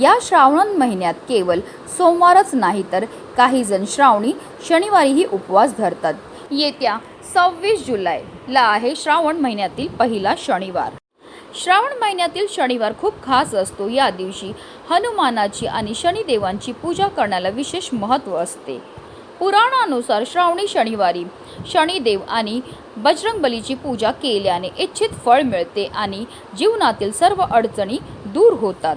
या श्रावण महिन्यात केवळ सोमवारच नाही तर काही जण श्रावणी शनिवारीही उपवास धरतात. येत्या सव्वीस जुलैला आहे श्रावण महिन्यातील पहिला शनिवार. श्रावण महिन्यातील शनिवार खूप खास असतो. या दिवशी हनुमानाची आणि शनिदेवांची पूजा करण्याला विशेष महत्त्व असते. पुराणानुसार श्रावणी शनिवारी शनिदेव आणि बजरंगबलीची पूजा केल्याने इच्छित फळ मिळते आणि जीवनातील सर्व अडचणी दूर होतात.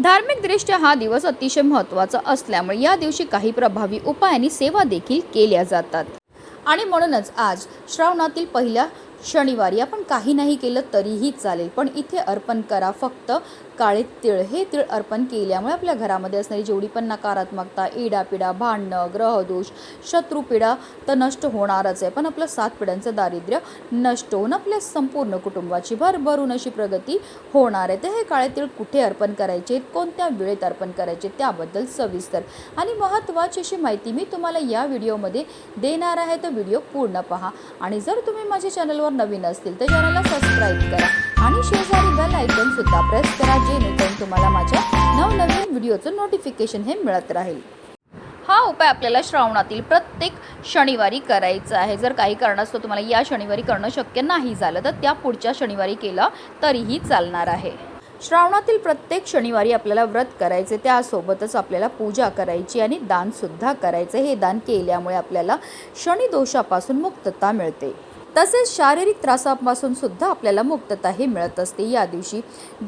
धार्मिकदृष्ट्या हा दिवस अतिशय महत्त्वाचा असल्यामुळे या दिवशी काही प्रभावी उपाय आणि सेवा देखील केल्या जातात. आणि म्हणूनच आज श्रावणातील पहिल्या शनिवारी आपण काही नाही केलं तरीही चालेल. पण इथे अर्पण करा फक्त काळे तिळ हे तिळ अर्पण केल्यामुळे आपल्या घरामध्ये असणारी जेवढी पण नकारात्मकता इडापिडा भांडणं ग्रहदोष शत्रुपिडा तर नष्ट होणारच आहे. पण आपलं सात पिढ्यांचं दारिद्र्य नष्ट होऊन आपल्या संपूर्ण कुटुंबाची भरभरून अशी प्रगती होणार आहे. तर हे काळे तिळ कुठे अर्पण करायचे? कोणत्या वेळेत अर्पण करायचे? त्याबद्दल सविस्तर आणि महत्त्वाची अशी माहिती मी तुम्हाला या व्हिडिओमध्ये देणार आहे. तर व्हिडिओ पूर्ण पहा. आणि जर तुम्ही माझ्या चॅनलवर नवीन असतील तर चॅनलला सबस्क्राईब करा. आणि शेजारी बेल आयकॉन सुद्धा प्रेस करा जेणेकरून तुम्हाला माझ्या नवनवीन व्हिडिओचं नोटिफिकेशन हे मिळत राहील. हा उपाय आपल्याला श्रावणातील प्रत्येक शनिवारी करायचा आहे. जर काही कारणास्तव तुम्हाला या शनिवारी करणं शक्य नाही झालं तर त्या पुढच्या शनिवारी केलं तरीही चालणार आहे. श्रावणातील प्रत्येक शनिवारी आपल्याला व्रत करायचे त्यासोबतच आपल्याला पूजा करायची आणि दानसुद्धा करायचं. हे दान केल्यामुळे आपल्याला शनिदोषापासून मुक्तता मिळते. तसेच शारीरिक त्रासापासून सुद्धा आपल्याला मुक्तताही मिळत असते. या दिवशी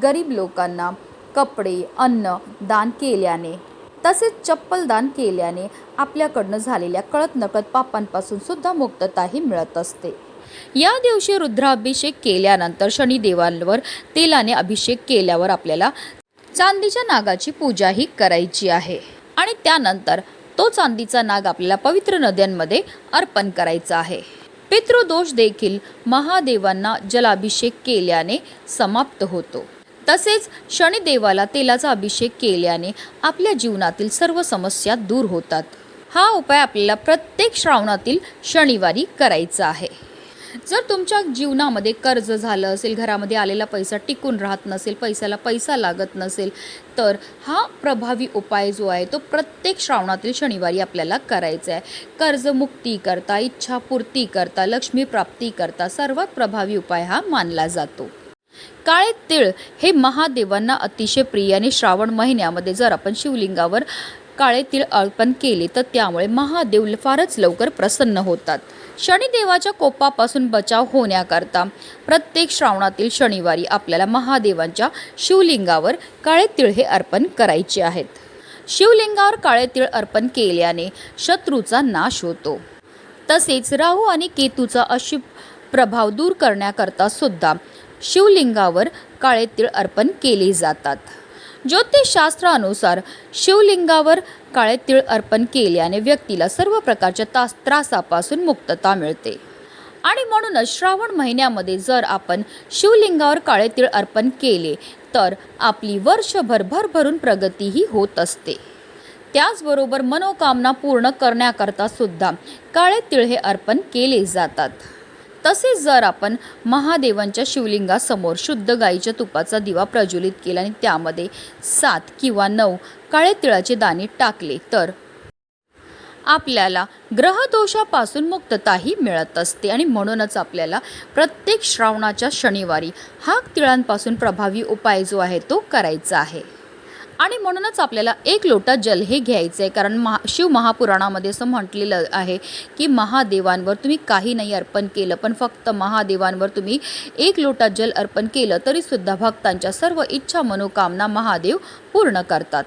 गरीब लोकांना कपडे अन्न दान केल्याने तसेच चप्पल दान केल्याने आपल्याकडनं झालेल्या कळत नकळत पापांपासून सुद्धा मुक्तताही मिळत असते. या दिवशी रुद्राभिषेक केल्यानंतर शनिदेवांवर तेलाने अभिषेक केल्यावर आपल्याला चांदीच्या नागाची पूजाही करायची आहे आणि त्यानंतर तो चांदीचा नाग आपल्याला पवित्र नद्यांमध्ये अर्पण करायचा आहे. पितृदोष देखील महादेवांना जलाभिषेक केल्याने समाप्त होतो. तसेच शनिदेवाला तेलाचा अभिषेक केल्याने आपल्या जीवनातील सर्व समस्या दूर होतात. हा उपाय आपल्याला प्रत्येक श्रावणातील शनिवारी करायचा आहे. जर तुमच्या जीवनामध्ये कर्ज झालं असेल घरामध्ये आलेला पैसा टिकून राहत नसेल पैशाला पैसा लागत नसेल तर हा प्रभावी उपाय जो आहे तो प्रत्येक श्रावणातील शनिवारी आपल्याला करायचा आहे. कर्जमुक्ती करता इच्छापूर्ती करता लक्ष्मी प्राप्ती करता सर्वात प्रभावी उपाय हा मानला जातो. काळे तिळ हे महादेवांना अतिशय प्रिय आणि श्रावण महिन्यामध्ये जर आपण शिवलिंगावर काळे तीळ अर्पण केले तर त्यामुळे महादेव फारच लवकर प्रसन्न होतात. शनिदेवाच्या कोपापासून बचाव होण्याकरता प्रत्येक श्रावणातील शनिवारी आपल्याला महादेवांच्या शिवलिंगावर काळे तिळ हे अर्पण करायचे आहेत. शिवलिंगावर काळे तिळ अर्पण केल्याने शत्रूचा नाश होतो. तसेच राहू आणि केतूचा अशुभ प्रभाव दूर करण्याकरता सुद्धा शिवलिंगावर काळे तिळ अर्पण केले जातात. ज्योतिषशास्त्रानुसार शिवलिंगावर काळे तीळ अर्पण केल्याने व्यक्तीला सर्व प्रकारच्या तास त्रासापासून मुक्तता मिळते. आणि म्हणूनच श्रावण महिन्यामध्ये जर आपण शिवलिंगावर काळे तीळ अर्पण केले तर आपली वर्षभर भरभरून प्रगतीही होत असते. त्याचबरोबर मनोकामना पूर्ण करण्याकरता सुद्धा काळे तिळ हे अर्पण केले जातात. तसेच जर आपण महादेवांच्या शिवलिंगासमोर शुद्ध गाईच्या तुपाचा दिवा प्रज्वलित केला आणि त्यामध्ये सात किंवा नऊ काळे तिळाचे दाणे टाकले तर आपल्याला ग्रहदोषापासून मुक्तताही मिळत असते. आणि म्हणूनच आपल्याला प्रत्येक श्रावणाच्या शनिवारी हा तिळांपासून प्रभावी उपाय जो आहे तो करायचा आहे. आणि म्हणूनच आपल्याला एक लोटा जल हे घ्यायचं आहे कारण महा शिव महापुराणामध्ये असं म्हटलेलं आहे की महादेवांवर तुम्ही काही नाही अर्पण केलं पण फक्त महादेवांवर तुम्ही एक लोटा जल अर्पण केलं तरीसुद्धा भक्तांच्या सर्व इच्छा मनोकामना महादेव पूर्ण करतात.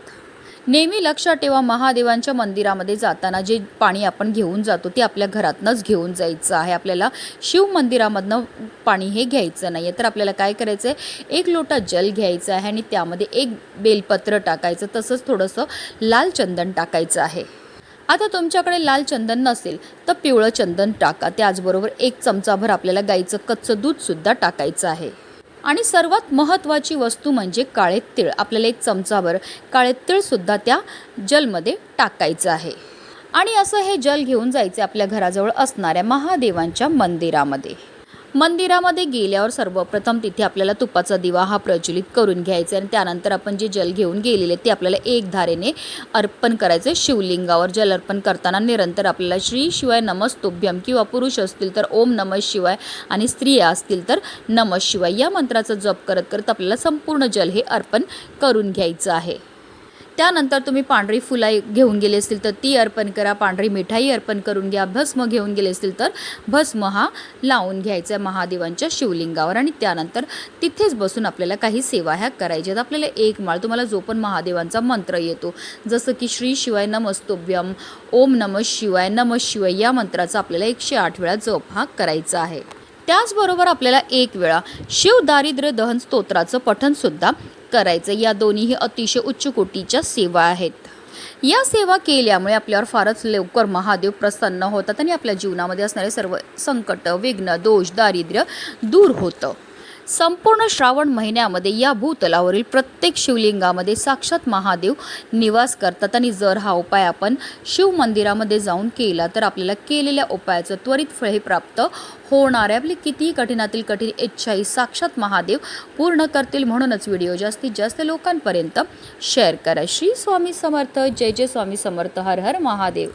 नेहमी लक्षात ठेवा महादेवांच्या मंदिरामध्ये जाताना जे पाणी आपण घेऊन जातो ते आपल्या घरातनंच घेऊन जायचं आहे. आपल्याला शिव मंदिरामधनं पाणी हे घ्यायचं नाही आहे तर आपल्याला काय करायचं आहे एक लोटा जल घ्यायचं आहे आणि त्यामध्ये एक बेलपत्र टाकायचं. तसंच थोडंसं लाल चंदन टाकायचं आहे. आता तुमच्याकडे लाल चंदन नसेल तर पिवळं चंदन टाका. त्याचबरोबर एक चमचाभर आपल्याला गाईचं कच्चं दूधसुद्धा टाकायचं आहे. आणि सर्वात महत्त्वाची वस्तू म्हणजे काळे तीळ. आपल्याला एक चमचाभर काळे तीळसुद्धा त्या जलमध्ये टाकायचं आहे. आणि असं हे जल घेऊन जायचे आपल्या घराजवळ असणाऱ्या महादेवांच्या मंदिरामध्ये. मंदिरामध्ये गेल्यावर सर्वप्रथम तिथे आपल्याला तुपाचा दिवा हा प्रज्वलित करून घ्यायचा आणि त्यानंतर आपण जे जल घेऊन गेलेले ते आपल्याला एक धारेने अर्पण करायचं शिवलिंगावर जल अर्पण करताना निरंतर आपल्याला श्री शिवाय नमस्तुभ्यम किंवा पुरुष असतील तर ओम नमः शिवाय आणि स्त्रिया असतील तर नमः शिवाय या मंत्राचा जप करत करत आपल्याला संपूर्ण जल हे अर्पण करून घ्यायचं आहे. त्यानंतर तुम्ही पांढरी फुलाई घेऊन गेले असतील तर ती अर्पण करा पांढरी मिठाई अर्पण करून घ्या भस्म घेऊन गेले असतील तर भस्म हा लावून घ्यायचा आहे महादेवांच्या शिवलिंगावर. आणि त्यानंतर तिथेच बसून आपल्याला काही सेवा ह्या करायच्या आहेत. आपल्याला एक माळ तुम्हाला जो पण महादेवांचा मंत्र येतो जसं की श्री शिवाय नमस्तोभ्यम ओम नमः शिवाय नमः शिवाय या मंत्राचा आपल्याला एकशे आठ वेळा जप हा करायचा आहे. त्याचबरोबर आपल्याला एक वेळा शिव दारिद्र्य दहन स्तोत्राचं पठणसुद्धा करायचं. या दोन्हीही अतिशय उच्च कोटीच्या सेवा आहेत. या सेवा केल्यामुळे आपल्यावर फारच लवकर महादेव प्रसन्न होतात आणि आपल्या जीवनामध्ये असणारे सर्व संकट विघ्न दोष दारिद्र्य दूर होतं. संपूर्ण श्रावण महिन्यामध्ये या भूतलावरील प्रत्येक शिवलिंगामध्ये साक्षात महादेव निवास करतात आणि जर हा उपाय आपण शिव मंदिरामध्ये जाऊन केला तर आपल्याला केलेल्या उपायाचं त्वरित फळ हे प्राप्त होणार आहे. आपली कितीही कठीणातील कठीण इच्छाही साक्षात महादेव पूर्ण करतील म्हणूनच व्हिडिओ जास्तीत जास्त लोकांपर्यंत शेअर करा. श्री स्वामी समर्थ. जय जय स्वामी समर्थ. हर हर महादेव.